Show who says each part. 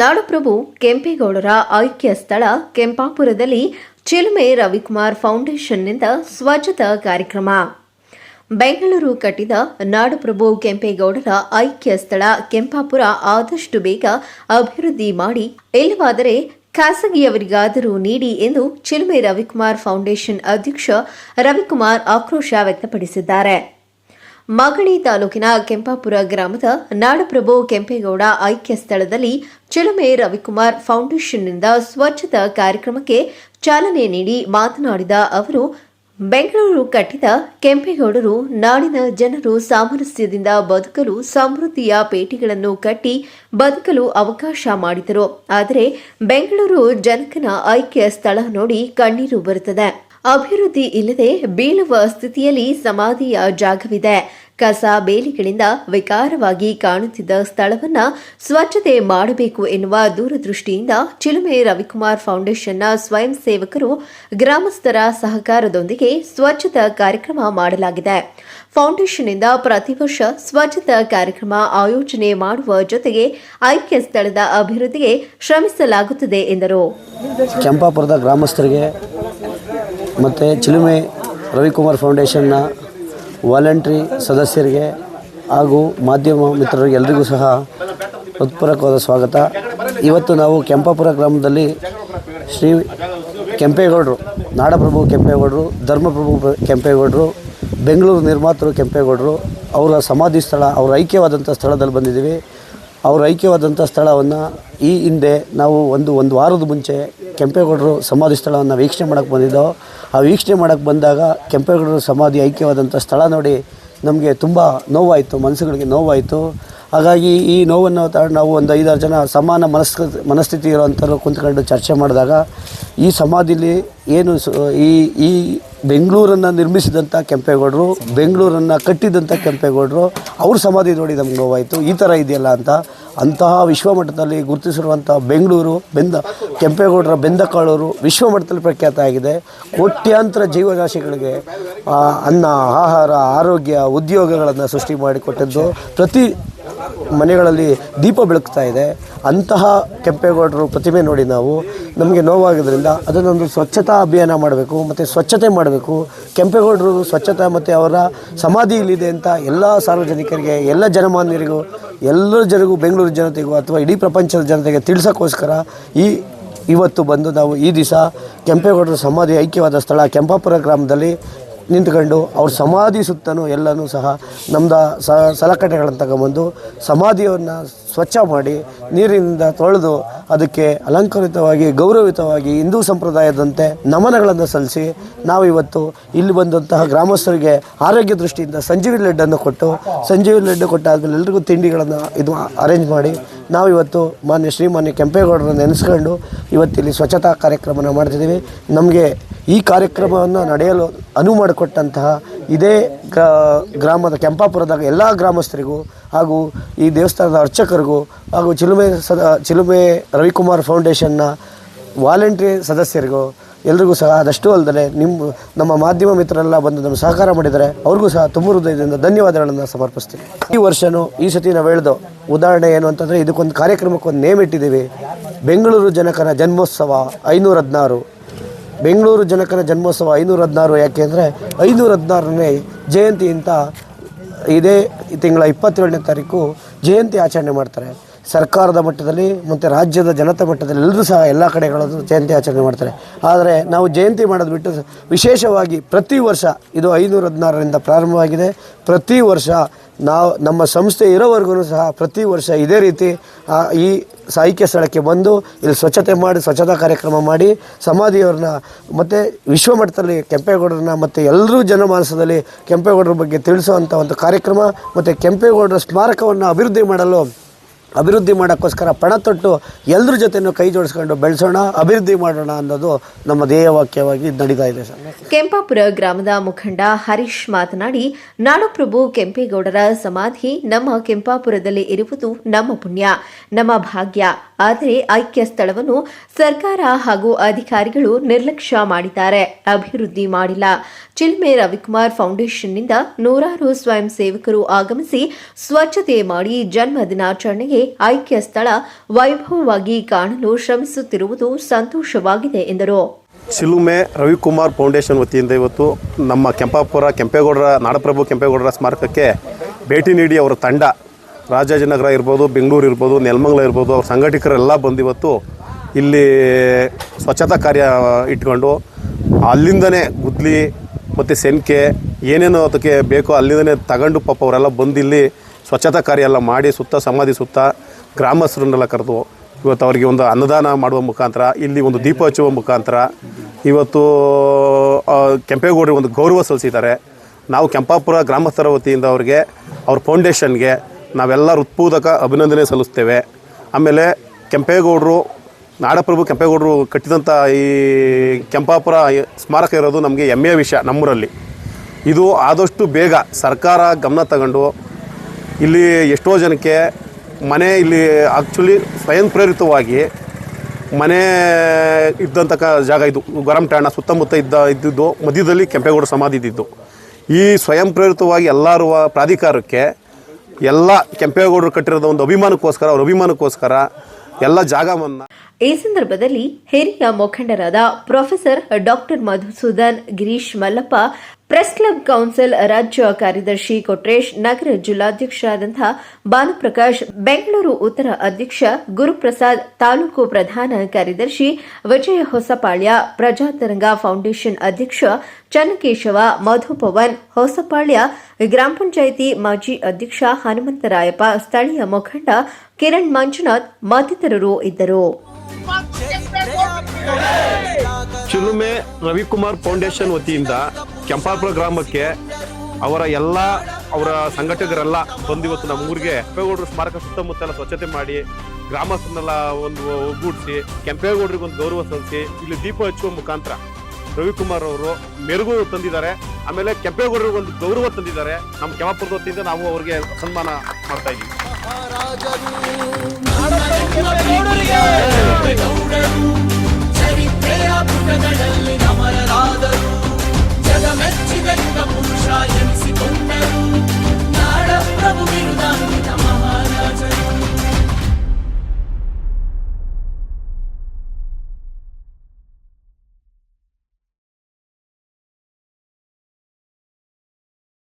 Speaker 1: ನಾಡಪ್ರಭು ಕೆಂಪೇಗೌಡರ ಐಕ್ಯ ಸ್ಥಳ ಕೆಂಪಾಪುರದಲ್ಲಿ ಚಿಲುಮೆ ರವಿಕುಮಾರ್ ಫೌಂಡೇಶನ್ನಿಂದ ಸ್ವಚ್ಛತಾ ಕಾರ್ಯಕ್ರಮ. ಬೆಂಗಳೂರು ಕಟ್ಟಿದ ನಾಡಪ್ರಭು ಕೆಂಪೇಗೌಡರ ಐಕ್ಯ ಸ್ಥಳ ಕೆಂಪಾಪುರ ಆದಷ್ಟು ಬೇಗ ಅಭಿವೃದ್ಧಿ ಮಾಡಿ, ಇಲ್ಲವಾದರೆ ಖಾಸಗಿಯವರಿಗಾದರೂ ನೀಡಿ ಎಂದು ಚಿಲುಮೆ ರವಿಕುಮಾರ್ ಫೌಂಡೇಶನ್ ಅಧ್ಯಕ್ಷ ರವಿಕುಮಾರ್ ಆಕ್ರೋಶ ವ್ಯಕ್ತಪಡಿಸಿದ್ದಾರೆ. ಮಾಗಡಿ ತಾಲೂಕಿನ ಕೆಂಪಾಪುರ ಗ್ರಾಮದ ನಾಡಪ್ರಭು ಕೆಂಪೇಗೌಡ ಐಕ್ಯ ಸ್ಥಳದಲ್ಲಿ ಚಿಲುಮೆ ರವಿಕುಮಾರ್ ಫೌಂಡೇಶನ್ನಿಂದ ಸ್ವಚ್ಛತಾ ಕಾರ್ಯಕ್ರಮಕ್ಕೆ ಚಾಲನೆ ನೀಡಿ ಮಾತನಾಡಿದ ಅವರು, ಬೆಂಗಳೂರು ಕಟ್ಟಿದ ಕೆಂಪೇಗೌಡರು ನಾಡಿನ ಜನರು ಸಾಮರಸ್ಯದಿಂದ ಬದುಕಲು ಸಮೃದ್ಧಿಯ ಪೇಟಿಗಳನ್ನು ಕಟ್ಟಿ ಬದುಕಲು ಅವಕಾಶ ಮಾಡಿದರು. ಆದರೆ ಬೆಂಗಳೂರು ಜನಕನ ಐಕ್ಯ ಸ್ಥಳ ನೋಡಿ ಕಣ್ಣೀರು ಬರುತ್ತದೆ. ಅಭಿವೃದ್ಧಿ ಇಲ್ಲದೆ ಬೀಳುವ ಸ್ಥಿತಿಯಲ್ಲಿ ಸಮಾಧಿಯ ಜಾಗವಿದೆ. ಕಸ ಬೇಲಿಗಳಿಂದ ವಿಕಾರವಾಗಿ ಕಾಣುತ್ತಿದ್ದ ಸ್ಥಳವನ್ನ ಸ್ವಚ್ಛತೆ ಮಾಡಬೇಕು ಎನ್ನುವ ದೂರದೃಷ್ಟಿಯಿಂದ ಚಿಲುಮೆ ರವಿಕುಮಾರ್ ಫೌಂಡೇಶನ್ನ ಸ್ವಯಂ ಸೇವಕರು ಗ್ರಾಮಸ್ಥರ ಸಹಕಾರದೊಂದಿಗೆ ಸ್ವಚ್ಛತಾ ಕಾರ್ಯಕ್ರಮ ಮಾಡಲಾಗಿದೆ. ಫೌಂಡೇಶನ್ನಿಂದ ಪ್ರತಿ ವರ್ಷ ಸ್ವಚ್ಛತಾ ಕಾರ್ಯಕ್ರಮ ಆಯೋಜನೆ ಮಾಡುವ ಜೊತೆಗೆ ಐಕ್ಯ ಸ್ಥಳದ ಅಭಿವೃದ್ಧಿಗೆ ಶ್ರಮಿಸಲಾಗುತ್ತದೆ ಎಂದರು.
Speaker 2: ಕೆಂಪಾಪುರದ ಗ್ರಾಮಸ್ಥರಿಗೆ ಮತ್ತು ಚಿಲುಮೆ ರವಿಕುಮಾರ್ ಫೌಂಡೇಶನ್ನ ವಾಲಂಟ್ರಿ ಸದಸ್ಯರಿಗೆ ಹಾಗೂ ಮಾಧ್ಯಮ ಮಿತ್ರರಿಗೆ ಎಲ್ರಿಗೂ ಸಹ ಉತ್ಪೂರಕವಾದ ಸ್ವಾಗತ. ಇವತ್ತು ನಾವು ಕೆಂಪಾಪುರ ಗ್ರಾಮದಲ್ಲಿ ಶ್ರೀ ಕೆಂಪೇಗೌಡರು, ನಾಡಪ್ರಭು ಕೆಂಪೇಗೌಡರು, ಧರ್ಮಪ್ರಭು ಪ್ರ- ಕೆಂಪೇಗೌಡರು, ಬೆಂಗಳೂರು ನಿರ್ಮಾತೃ ಕೆಂಪೇಗೌಡರು, ಅವರ ಸಮಾಧಿ ಸ್ಥಳ, ಅವರ ಐಕ್ಯವಾದಂಥ ಸ್ಥಳದಲ್ಲಿ ಬಂದಿದ್ದೀವಿ. ಅವರ ಐಕ್ಯವಾದಂಥ ಸ್ಥಳವನ್ನು ಈ ಹಿಂದೆ ನಾವು ಒಂದು ಒಂದು ವಾರದ ಮುಂಚೆ ಕೆಂಪೇಗೌಡರು ಸಮಾಧಿ ಸ್ಥಳವನ್ನು ವೀಕ್ಷಣೆ ಮಾಡೋಕ್ಕೆ ಬಂದಿದ್ದೋ, ಆ ವೀಕ್ಷಣೆ ಮಾಡೋಕ್ಕೆ ಬಂದಾಗ ಕೆಂಪೇಗೌಡರು ಸಮಾಧಿ ಐಕ್ಯವಾದಂಥ ಸ್ಥಳ ನೋಡಿ ನಮಗೆ ತುಂಬ ನೋವಾಯಿತು, ಮನಸ್ಸುಗಳಿಗೆ ನೋವಾಯಿತು. ಹಾಗಾಗಿ ಈ ನೋವನ್ನು ನಾವು ಒಂದು ಐದಾರು ಜನ ಸಮಾನ ಮನಸ್ ಮನಸ್ಥಿತಿ ಇರೋವಂಥವ್ರು ಕುಂತ್ಕೊಂಡು ಚರ್ಚೆ ಮಾಡಿದಾಗ ಈ ಸಮಾಧಿಲಿ ಏನು ಈ ಈ ಬೆಂಗಳೂರನ್ನು ನಿರ್ಮಿಸಿದಂಥ ಕೆಂಪೇಗೌಡರು, ಬೆಂಗಳೂರನ್ನು ಕಟ್ಟಿದಂಥ ಕೆಂಪೇಗೌಡರು, ಅವ್ರ ಸಮಾಧಿ ನೋಡಿ ನಮ್ಗೆ ನೋವಾಯಿತು. ಈ ಥರ ಇದೆಯಲ್ಲ ಅಂತ ಅಂತಹ ವಿಶ್ವಮಟ್ಟದಲ್ಲಿ ಗುರುತಿಸಿರುವಂಥ ಬೆಂಗಳೂರು, ಬೆಂದ ಕೆಂಪೇಗೌಡರ ಬೆಂದಕಾಳೂರು ವಿಶ್ವಮಟ್ಟದಲ್ಲಿ ಪ್ರಖ್ಯಾತ ಆಗಿದೆ. ಕೋಟ್ಯಾಂತರ ಜೀವರಾಶಿಗಳಿಗೆ ಅನ್ನ, ಆಹಾರ, ಆರೋಗ್ಯ, ಉದ್ಯೋಗಗಳನ್ನು ಸೃಷ್ಟಿ ಮಾಡಿಕೊಟ್ಟಿದ್ದು ಪ್ರತಿ ಮನೆಗಳಲ್ಲಿ ದೀಪ ಬೆಳಗ್ತಾ ಇದೆ. ಅಂತಹ ಕೆಂಪೇಗೌಡರು ಪ್ರತಿಮೆ ನೋಡಿ ನಾವು. ನಮಗೆ ನೋವಾಗಿದ್ದರಿಂದ ಅದನ್ನೊಂದು ಸ್ವಚ್ಛತಾ ಅಭಿಯಾನ ಮಾಡಬೇಕು, ಮತ್ತು ಸ್ವಚ್ಛತೆ ಮಾಡಬೇಕು. ಕೆಂಪೇಗೌಡರು ಸ್ವಚ್ಛತೆ ಮತ್ತು ಅವರ ಸಮಾಧಿ ಇಲ್ಲಿದೆ ಅಂತ ಎಲ್ಲ ಸಾರ್ವಜನಿಕರಿಗೆ, ಎಲ್ಲ ಜನಮಾನ್ಯರಿಗೂ ಎಲ್ಲ ಜನರಿಗೂ, ಬೆಂಗಳೂರು ಜನತೆಗೂ ಅಥವಾ ಇಡೀ ಪ್ರಪಂಚದ ಜನತೆಗೆ ತಿಳಿಸೋಕ್ಕೋಸ್ಕರ ಈ ಇವತ್ತು ಬಂದು ನಾವು ಈ ದಿವಸ ಕೆಂಪೇಗೌಡರ ಸಮಾಧಿ, ಐಕ್ಯವಾದ ಸ್ಥಳ ಕೆಂಪಾಪುರ ಗ್ರಾಮದಲ್ಲಿ ನಿಂತ್ಕೊಂಡು ಅವ್ರ ಸಮಾಧಿ ಸುತ್ತಲೂ ಎಲ್ಲನೂ ಸಹ ನಮ್ದು ಸ ಸಲಕರಣೆಗಳನ್ನು ತಗೊಂಬಂದು ಸಮಾಧಿಯನ್ನು ಸ್ವಚ್ಛ ಮಾಡಿ ನೀರಿನಿಂದ ತೊಳೆದು ಅದಕ್ಕೆ ಅಲಂಕೃತವಾಗಿ, ಗೌರವಿತವಾಗಿ ಹಿಂದೂ ಸಂಪ್ರದಾಯದಂತೆ ನಮನಗಳನ್ನು ಸಲ್ಲಿಸಿ ನಾವು ಇವತ್ತು ಇಲ್ಲಿ ಬಂದಂತಹ ಗ್ರಾಮಸ್ಥರಿಗೆ ಆರೋಗ್ಯ ದೃಷ್ಟಿಯಿಂದ ಸಂಜೀವಿ ಲಡ್ಡನ್ನು ಕೊಟ್ಟು ಸಂಜೀವಿ ಲಡ್ಡು ಕೊಟ್ಟಾದ್ಮೇಲೆ ಎಲ್ರಿಗೂ ತಿಂಡಿಗಳನ್ನು ಇದು ಅರೇಂಜ್ ಮಾಡಿ ನಾವು ಇವತ್ತು ಮಾನ್ಯ ಶ್ರೀಮಾನ್ಯ ಕೆಂಪೇಗೌಡರನ್ನು ನೆನೆಸ್ಕೊಂಡು ಇವತ್ತಿಲ್ಲಿ ಸ್ವಚ್ಛತಾ ಕಾರ್ಯಕ್ರಮನ ಮಾಡ್ತಿದ್ದೀವಿ. ನಮಗೆ ಈ ಕಾರ್ಯಕ್ರಮವನ್ನು ನಡೆಯಲು ಅನುವು ಮಾಡಿಕೊಟ್ಟಂತಹ ಇದೇ ಗ್ರಾ, ಗ್ರಾಮದ ಕೆಂಪಾಪುರದ ಎಲ್ಲ ಗ್ರಾಮಸ್ಥರಿಗೂ ಹಾಗೂ ಈ ದೇವಸ್ಥಾನದ ಅರ್ಚಕರಿಗೂ ಹಾಗೂ ಚಿಲುಮೆ ಸದ, ಚಿಲುಮೆ ರವಿಕುಮಾರ್ ಫೌಂಡೇಶನ್ನ ವಾಲಂಟ್ರಿ ಸದಸ್ಯರಿಗೂ ಎಲ್ರಿಗೂ ಸಹ ಅದಷ್ಟು ಅಲ್ಲದೆ ನಿಮ್ಮ, ನಮ್ಮ ಮಾಧ್ಯಮ ಮಿತ್ರರೆಲ್ಲ ಬಂದು ನಮ್ಮ ಸಹಕಾರ ಮಾಡಿದರೆ ಅವ್ರಿಗೂ ಸಹ ತುಂಬ ಹೃದಯದಿಂದ ಧನ್ಯವಾದಗಳನ್ನು ಸಮರ್ಪಿಸ್ತೀನಿ. ಈ ವರ್ಷವೂ ಈ ಸತಿ ನಾವು ಹೇಳ್ದು ಉದಾಹರಣೆ ಏನು ಅಂತಂದರೆ ಇದಕ್ಕೊಂದು ಕಾರ್ಯಕ್ರಮಕ್ಕೆ ಒಂದು ನೇಮ್ ಇಟ್ಟಿದ್ದೀವಿ. ಬೆಂಗಳೂರು ಜನಕನ ಜನ್ಮೋತ್ಸವ ಐನೂರ ಹದಿನಾರು. ಬೆಂಗಳೂರು ಜನಕನ ಜನ್ಮೋತ್ಸವ ಐನೂರ ಹದಿನಾರು ಯಾಕೆ ಅಂದರೆ ಐನೂರ ಹದಿನಾರನೇ ಜಯಂತಿ ಇದೇ ತಿಂಗಳ ಇಪ್ಪತ್ತೇಳನೇ ತಾರೀಕು ಜಯಂತಿ ಆಚರಣೆ ಮಾಡ್ತಾರೆ. ಸರ್ಕಾರದ ಮಟ್ಟದಲ್ಲಿ ಮತ್ತು ರಾಜ್ಯದ ಜನತಾ ಮಟ್ಟದಲ್ಲಿ ಎಲ್ಲರೂ ಸಹ ಎಲ್ಲ ಕಡೆಗಳಲ್ಲೂ ಜಯಂತಿ ಆಚರಣೆ ಮಾಡ್ತಾರೆ. ಆದರೆ ನಾವು ಜಯಂತಿ ಮಾಡೋದು ಬಿಟ್ಟು ವಿಶೇಷವಾಗಿ ಪ್ರತಿ ವರ್ಷ ಇದು ಐನೂರ ಹದಿನಾರರಿಂದ ಪ್ರಾರಂಭವಾಗಿದೆ. ಪ್ರತಿ ವರ್ಷ ನಾವು ನಮ್ಮ ಸಂಸ್ಥೆ ಇರೋವರೆಗೂ ಸಹ ಪ್ರತಿ ವರ್ಷ ಇದೇ ರೀತಿ ಈ ಸಾಹಿತ್ಯ ಸ್ಥಳಕ್ಕೆ ಬಂದು ಇಲ್ಲಿ ಸ್ವಚ್ಛತೆ ಮಾಡಿ, ಸ್ವಚ್ಛತಾ ಕಾರ್ಯಕ್ರಮ ಮಾಡಿ ಸಮಾಧಿಯವ್ರನ್ನ ಮತ್ತು ವಿಶ್ವಮಟ್ಟದಲ್ಲಿ ಕೆಂಪೇಗೌಡರನ್ನ ಮತ್ತು ಎಲ್ಲರೂ ಜನಮಾನಸದಲ್ಲಿ ಕೆಂಪೇಗೌಡರ ಬಗ್ಗೆ ತಿಳಿಸುವಂಥ ಒಂದು ಕಾರ್ಯಕ್ರಮ ಮತ್ತು ಕೆಂಪೇಗೌಡರ ಸ್ಮಾರಕವನ್ನು ಅಭಿವೃದ್ಧಿ ಮಾಡಲು ಅಭಿವೃದ್ಧಿ ಮಾಡೋಕ್ಕೋಸ್ಕರ ಪಣ ತೊಟ್ಟು ಎಲ್ಲರ ಜೊತೆನೂ ಕೈ ಜೋಡಿಸ್ಕೊಂಡು ಬೆಳೆಸೋಣ, ಅಭಿವೃದ್ಧಿ ಮಾಡೋಣ ಅನ್ನೋದು ನಮ್ಮ ಧ್ಯೇಯವಾಕ್ಯವಾಗಿ ನಡೀತಾ ಇದೆ ಸರ್.
Speaker 1: ಕೆಂಪಾಪುರ ಗ್ರಾಮದ ಮುಖಂಡ ಹರೀಶ್ ಮಾತನಾಡಿ, ನಾಡಪ್ರಭು ಕೆಂಪೇಗೌಡರ ಸಮಾಧಿ ನಮ್ಮ ಕೆಂಪಾಪುರದಲ್ಲಿ ಇರುವುದು ನಮ್ಮ ಪುಣ್ಯ. ನಮ್ಮ ಭಾಗ್ಯ. ಆದರೆ ಐಕ್ಯ ಸ್ಥಳವನ್ನು ಸರ್ಕಾರ ಹಾಗೂ ಅಧಿಕಾರಿಗಳು ನಿರ್ಲಕ್ಷ್ಯ ಮಾಡಿದ್ದಾರೆ. ಅಭಿವೃದ್ಧಿ ಮಾಡಿಲ್ಲ. ಚಿಲ್ಮೆ ರವಿಕುಮಾರ್ ಫೌಂಡೇಶನ್ನಿಂದ ನೂರಾರು ಸ್ವಯಂ ಸೇವಕರು ಆಗಮಿಸಿ ಸ್ವಚ್ಛತೆ ಮಾಡಿ ಜನ್ಮ ದಿನಾಚರಣೆಗೆ ಐಕ್ಯ ಸ್ಥಳ ವೈಭವವಾಗಿ ಕಾಣಲು ಶ್ರಮಿಸುತ್ತಿರುವುದು ಸಂತೋಷವಾಗಿದೆ ಎಂದರು.
Speaker 3: ಚಿಲುಮೆ ರವಿಕುಮಾರ್ ಫೌಂಡೇಶನ್ ವತಿಯಿಂದ ಇವತ್ತು ನಮ್ಮ ಕೆಂಪಾಪುರ, ಕೆಂಪೇಗೌಡರ ನಾಡಪ್ರಭು ಕೆಂಪೇಗೌಡರ ಸ್ಮಾರಕಕ್ಕೆ ಭೇಟಿ ನೀಡಿ ಅವರ ತಂಡ ರಾಜಾಜಿನಗರ ಇರ್ಬೋದು, ಬೆಂಗಳೂರು ಇರ್ಬೋದು, ನೆಲಮಂಗಲ ಇರ್ಬೋದು, ಅವ್ರ ಸಂಘಟಕರೆಲ್ಲ ಬಂದಿವತ್ತು ಇಲ್ಲಿ ಸ್ವಚ್ಛತಾ ಕಾರ್ಯ ಇಟ್ಕೊಂಡು ಅಲ್ಲಿಂದನೇ ಗುದ್ಲಿ ಮತ್ತು ಸೆನ್ಕೆ ಏನೇನು ಅದಕ್ಕೆ ಬೇಕೋ ಅಲ್ಲಿಂದನೇ ತಗೊಂಡು ಪಾಪ ಅವರೆಲ್ಲ ಬಂದು ಇಲ್ಲಿ ಸ್ವಚ್ಛತಾ ಕಾರ್ಯ ಎಲ್ಲ ಮಾಡಿ ಸುತ್ತ ಸಮಾಧಿ ಸುತ್ತ ಗ್ರಾಮಸ್ಥರನ್ನೆಲ್ಲ ಕರೆದು ಇವತ್ತು ಅವರಿಗೆ ಒಂದು ಅನ್ನದಾನ ಮಾಡುವ ಮುಖಾಂತರ, ಇಲ್ಲಿ ಒಂದು ದೀಪ ಹಚ್ಚುವ ಮುಖಾಂತರ ಇವತ್ತು ಕೆಂಪೇಗೌಡರಿಗೆ ಒಂದು ಗೌರವ ಸಲ್ಲಿಸಿದ್ದಾರೆ. ನಾವು ಕೆಂಪಾಪುರ ಗ್ರಾಮಸ್ಥರ ವತಿಯಿಂದ ಅವ್ರಿಗೆ, ಅವ್ರ ಫೌಂಡೇಶನ್ಗೆ ನಾವೆಲ್ಲ ಹೃತ್ಪೂರ್ವಕ ಅಭಿನಂದನೆ ಸಲ್ಲಿಸ್ತೇವೆ. ಆಮೇಲೆ ಕೆಂಪೇಗೌಡರು, ನಾಡಪ್ರಭು ಕೆಂಪೇಗೌಡರು ಕಟ್ಟಿದಂಥ ಈ ಕೆಂಪಾಪುರ ಸ್ಮಾರಕ ಇರೋದು ನಮಗೆ ಹೆಮ್ಮೆಯ ವಿಷಯ ನಮ್ಮೂರಲ್ಲಿ. ಇದು ಆದಷ್ಟು ಬೇಗ ಸರ್ಕಾರ ಗಮನ ತಗೊಂಡು ಇಲ್ಲಿ ಎಷ್ಟೋ ಜನಕ್ಕೆ ಮನೆ ಇಲ್ಲಿ ಆ್ಯಕ್ಚುಲಿ ಸ್ವಯಂ ಪ್ರೇರಿತವಾಗಿ ಮನೆ ಇದ್ದಂಥ ಜಾಗ ಇದು ಠಾಣ ಸುತ್ತಮುತ್ತ ಇದ್ದ ಇದ್ದಿದ್ದು ಮಧ್ಯದಲ್ಲಿ ಕೆಂಪೇಗೌಡ ಸಮಾಧಿ ಇದ್ದಿದ್ದು. ಈ ಸ್ವಯಂ ಪ್ರೇರಿತವಾಗಿ ಎಲ್ಲರೂ ಪ್ರಾಧಿಕಾರಕ್ಕೆ ಎಲ್ಲ ಕೆಂಪೇಗೌಡರು ಕಟ್ಟಿರೋದು ಒಂದು ಅಭಿಮಾನಕ್ಕೋಸ್ಕರ, ಅವ್ರ ಅಭಿಮಾನಕ್ಕೋಸ್ಕರ ಎಲ್ಲ ಜಾಗವನ್ನ
Speaker 1: ಈ ಸಂದರ್ಭದಲ್ಲಿ ಹಿರಿಯ ಮುಖಂಡರಾದ professor doctor Madhusudan, Girish Mallappa press club council ರಾಜ್ಯ ಕಾರ್ಯದರ್ಶಿ ಕೊಟ್ರೇಶ್, ನಗರ ಜಿಲ್ಲಾಧ್ಯಕ್ಷರಾದಂತಹ ಭಾನುಪ್ರಕಾಶ್, ಬೆಂಗಳೂರು ಉತ್ತರ ಅಧ್ಯಕ್ಷ ಗುರುಪ್ರಸಾದ್, ತಾಲೂಕು ಪ್ರಧಾನ ಕಾರ್ಯದರ್ಶಿ ವಿಜಯ ಹೊಸಪಾಳ್ಯ, ಪ್ರಜಾತರಂಗ ಫೌಂಡೇಶನ್ ಅಧ್ಯಕ್ಷ ಚನ್ನಕೇಶವ ಮಧುಪವನ್ ಹೊಸಪಾಳ್ಯ ಗ್ರಾಮ ಪಂಚಾಯಿತಿ ಮಾಜಿ ಅಧ್ಯಕ್ಷ ಹನುಮಂತರಾಯಪ್ಪ, ಸ್ಥಳೀಯ ಮುಖಂಡ ಕಿರಣ್ ಮಂಜುನಾಥ್ ಮತ್ತಿತರರು ಇದ್ದರು.
Speaker 3: ಚಿಲುಮೆ ರವಿಕುಮಾರ್ ಫೌಂಡೇಶನ್ ವತಿಯಿಂದ ಕೆಂಪಾಪುರ ಗ್ರಾಮಕ್ಕೆ ಅವರ ಎಲ್ಲ ಅವರ ಸಂಘಟಕರೆಲ್ಲ ಬಂದು ಇವತ್ತು ನಮ್ಮ ಊರಿಗೆ ಕೆಂಪೇಗೌಡರು ಸ್ಮಾರಕ ಸುತ್ತಮುತ್ತ ಎಲ್ಲ ಸ್ವಚ್ಛತೆ ಮಾಡಿ ಗ್ರಾಮಸ್ಥರನ್ನೆಲ್ಲ ಒಂದು ಒಗ್ಗೂಡಿಸಿ ಕೆಂಪೇಗೌಡರಿಗೆ ಒಂದು ಗೌರವ ಸಲ್ಲಿಸಿ ಇಲ್ಲಿ ದೀಪ ಹಚ್ಚುವ ಮುಖಾಂತರ ರವಿಕುಮಾರ್ ಅವರು ಮೆರುಗು ತಂದಿದ್ದಾರೆ ಆಮೇಲೆ ಕೆಂಪೇಗೌಡರಿಗೆ ಒಂದು ಗೌರವ ತಂದಿದ್ದಾರೆ ನಮ್ಮ ಕೆಂಪಾಪುರದ ವತಿಯಿಂದ ನಾವು ಅವರಿಗೆ ಸನ್ಮಾನ ಮಾಡ್ತಾ ಇದ್ದೀವಿ ಹೃದಯ ಪುಟಗಳಲ್ಲಿ ನಮನರಾದರು ಜಗಮೆಚ್ಚಿ ವ್ಯಕ್ತ ಪುರುಷ ಎನಿಸಿಕೊಂಡರು